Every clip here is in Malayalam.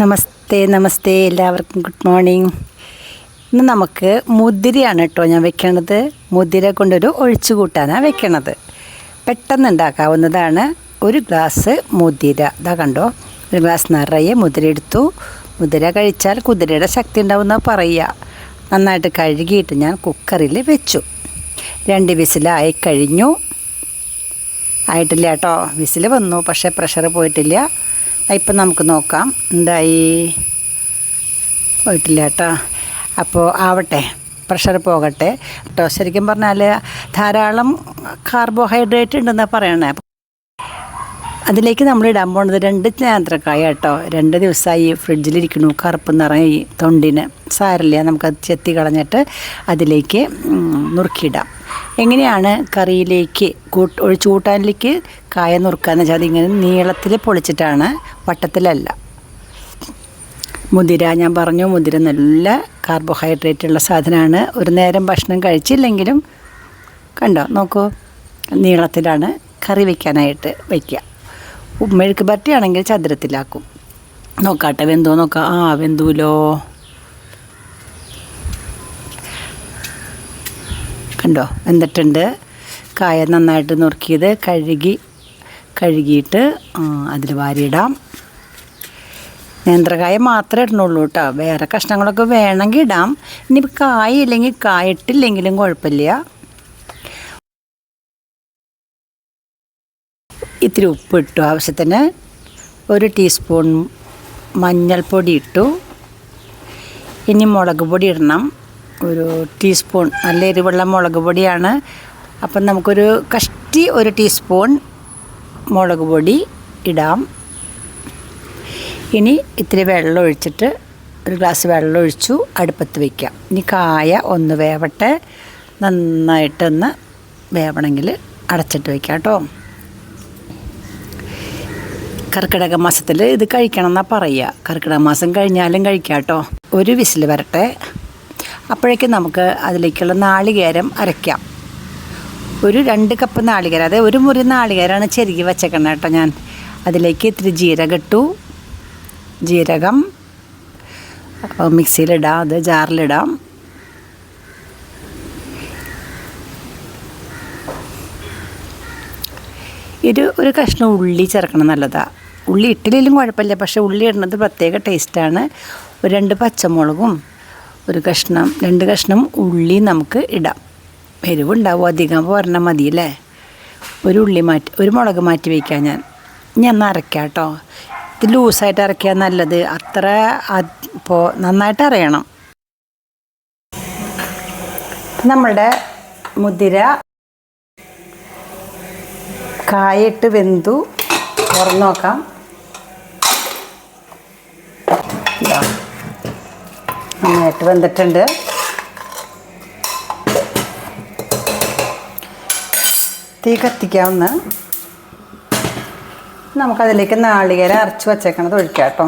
നമസ്തേ നമസ്തേ എല്ലാവർക്കും ഗുഡ് മോർണിംഗ്. ഇന്ന് നമുക്ക് മുതിരയാണ് കേട്ടോ ഞാൻ വെക്കണത്. മുതിര കൊണ്ടൊരു ഒഴിച്ചു കൂട്ടാനാണ് വെക്കണത്. പെട്ടെന്ന് ഉണ്ടാക്കാവുന്നതാണ് ഒരു ഗ്ലാസ് മുതിര ഇതാ കണ്ടോ? ഒരു ഗ്ലാസ് നിറയെ മുതിര എടുത്തു. മുതിര കഴിച്ചാൽ കുതിരയുടെ ശക്തി ഉണ്ടാവുന്ന പറയുക. നന്നായിട്ട് കഴുകിയിട്ട് ഞാൻ കുക്കറിൽ വെച്ചു. രണ്ട് വിസിലായി കഴിഞ്ഞു. ആയിട്ടില്ല കേട്ടോ. വിസിൽ വന്നു പക്ഷേ പ്രഷർ പോയിട്ടില്ല. ഇപ്പം നമുക്ക് നോക്കാം. എന്തായി? പോയിട്ടില്ല കേട്ടോ. അപ്പോൾ ആവട്ടെ പ്രഷർ പോകട്ടെ. കേട്ടോ ശരിക്കും പറഞ്ഞാൽ ധാരാളം കാർബോഹൈഡ്രേറ്റ് ഉണ്ടെന്നാണ് പറയണേ. അതിലേക്ക് നമ്മൾ ഇടാൻ പോണത് രണ്ട് നേന്ത്രക്കായ കേട്ടോ. രണ്ട് ദിവസമായി ഫ്രിഡ്ജിലിരിക്കണു കറുപ്പ് നിറയി തൊണ്ടിന്. സാരില്ല നമുക്കത് ചെത്തി കളഞ്ഞിട്ട് അതിലേക്ക് നുറുക്കിയിടാം. എങ്ങനെയാണ് കറിയിലേക്ക് കൂട്ട് ഒഴിച്ചു കൂട്ടാനിലേക്ക് കായ നുറുക്കാന്ന് വെച്ചാൽ അതിങ്ങനെ നീളത്തിൽ പൊളിച്ചിട്ടാണ് വട്ടത്തിലല്ല. മുതിര ഞാൻ പറഞ്ഞു മുതിര നല്ല കാർബോഹൈഡ്രേറ്റ് ഉള്ള സാധനമാണ്. ഒരു നേരം ഭക്ഷണം കഴിച്ചില്ലെങ്കിലും കണ്ടോ നോക്കൂ നീളത്തിലാണ് കറി വയ്ക്കാനായിട്ട് വയ്ക്കുക മെഴുക്ക് പരട്ടിയാണെങ്കിൽ ചതുരത്തിലാക്കും. നോക്കാട്ടെ വെന്തോ നോക്കാം. ആ വെന്തൂലോ? കണ്ടോ? വെന്തിട്ടുണ്ട് കായ നന്നായിട്ട് നുറുക്കിയത് കഴുകി കഴുകിയിട്ട് അതിൽ വാരിയിടാം. നേന്ത്രക്കായ മാത്രമേ ഇടണുള്ളൂ കേട്ടോ. വേറെ കഷ്ണങ്ങളൊക്കെ വേണമെങ്കിൽ ഇടാം. ഇനി കായ ഇല്ലെങ്കിൽ കായ ഇട്ടില്ലെങ്കിലും കുഴപ്പമില്ല. ഇത്തിരി ഉപ്പ് ഇട്ടു. ആവശ്യത്തിന് ഒരു ടീസ്പൂൺ മഞ്ഞൾപ്പൊടി ഇട്ടു. ഇനി മുളക് പൊടി ഇടണം. ഒരു ടീസ്പൂൺ നല്ല എരിവുള്ള മുളക് പൊടിയാണ്. അപ്പം നമുക്കൊരു കഷ്ടി ഒരു ടീസ്പൂൺ മുളക് പൊടി ഇടാം. ഇനി ഇത്തിരി വെള്ളം ഒഴിച്ചിട്ട് ഒരു ഗ്ലാസ് വെള്ളം ഒഴിച്ചു അടുപ്പത്ത് വയ്ക്കാം ഇനി കായ ഒന്ന് വേവട്ടെ. നന്നായിട്ടൊന്ന് വേവണമെങ്കിൽ അടച്ചിട്ട് വയ്ക്കാം കേട്ടോ. കർക്കിടക മാസത്തിൽ ഇത് കഴിക്കണം എന്നാണ് പറയുക. കർക്കിടക മാസം കഴിഞ്ഞാലും കഴിക്കാം കേട്ടോ. ഒരു വിസിൽ വരട്ടെ. അപ്പോഴേക്കും നമുക്ക് അതിലേക്കുള്ള നാളികേരം അരയ്ക്കാം. ഒരു രണ്ട് കപ്പ് നാളികേരം അതായത് ഒരു മുറി നാളികേരമാണ് ചെരുകി വെച്ചേക്കണം കേട്ടോ ഞാൻ. അതിലേക്ക് ഇത്തിരി ജീരകം ഇട്ടു. ജീരകം. അപ്പോൾ മിക്സിയിലിടാം അത് ജാറിലിടാം. ഇത് ഒരു കഷ്ണം ഉള്ളി ചേർക്കണം നല്ലതാണ് ഉള്ളി ഇട്ടില്ലെങ്കിലും കുഴപ്പമില്ല പക്ഷേ ഉള്ളി ഇടുന്നത് പ്രത്യേക ടേസ്റ്റാണ് ഒരു രണ്ട് പച്ചമുളകും ഒരു കഷ്ണം രണ്ട് കഷ്ണം ഉള്ളി നമുക്ക് ഇടാം. എരിവുണ്ടാവും അധികം പോരണം മതിയല്ലേ? ഒരു ഉള്ളി മാറ്റി ഒരു മുളക് മാറ്റി വയ്ക്കാം ഞാൻ. ഞാൻ ഒന്ന് അരക്കാം കേട്ടോ. ഇത് ലൂസായിട്ട് അരയ്ക്കുക നല്ലത്. അത്ര ഇപ്പോൾ നന്നായിട്ട് അറിയണം നമ്മളുടെ മുതിര കായിട്ട് വെന്തു. തുറന്നു നോക്കാം. നന്നായിട്ട് വെന്തിട്ടുണ്ട് തീ കത്തിക്കാവുന്ന നമുക്കതിലേക്ക് നാളികേരം അരച്ച് വച്ചേക്കണത് ഒഴിക്കാം കേട്ടോ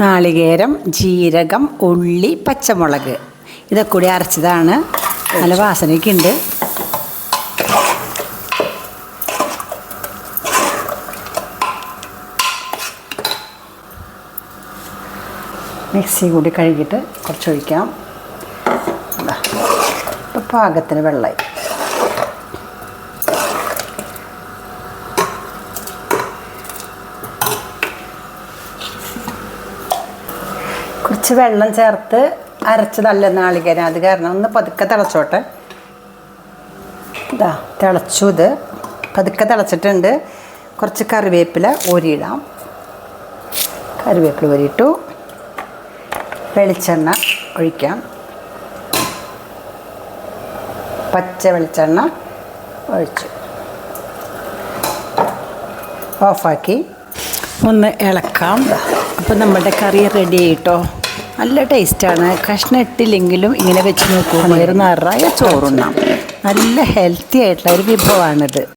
നാളികേരം ജീരകം ഉള്ളി പച്ചമുളക് ഇതൊക്കെ കൂടി അരച്ചതാണ്. നല്ല വാസനയൊക്കെ ഉണ്ട്. മിക്സി കൂടി കഴുകിയിട്ട് കുറച്ച് ഒഴിക്കാം ഇതാ. ഇപ്പം പാകത്തിന് വെള്ളമായി കുറച്ച് വെള്ളം ചേർത്ത് അരച്ചതല്ല നാളികേരം. അത് കാരണം ഒന്ന് പതുക്കെ തിളച്ചോട്ടെ. ഇതാ തിളച്ചു ഇത്. പതുക്കെ തിളച്ചിട്ടുണ്ട്. കുറച്ച് കറിവേപ്പില ഊരിയിടാം. കറിവേപ്പില ഊരിയിട്ടു. വെളിച്ചെണ്ണ ഒഴിക്കാം. പച്ച വെളിച്ചെണ്ണ ഒഴിച്ചു. ഓഫാക്കി. ഒന്ന് ഇളക്കാം. അപ്പോൾ നമ്മുടെ കറി റെഡി ആയിട്ടോ? നല്ല ടേസ്റ്റാണ് കഷ്ണം ഇട്ടില്ലെങ്കിലും ഇങ്ങനെ വെച്ച് നോക്കുമ്പോൾ ഒരു നിറയെ ചോറുണ്ണാം. നല്ല ഹെൽത്തി ആയിട്ടുള്ള ഒരു വിഭവമാണിത്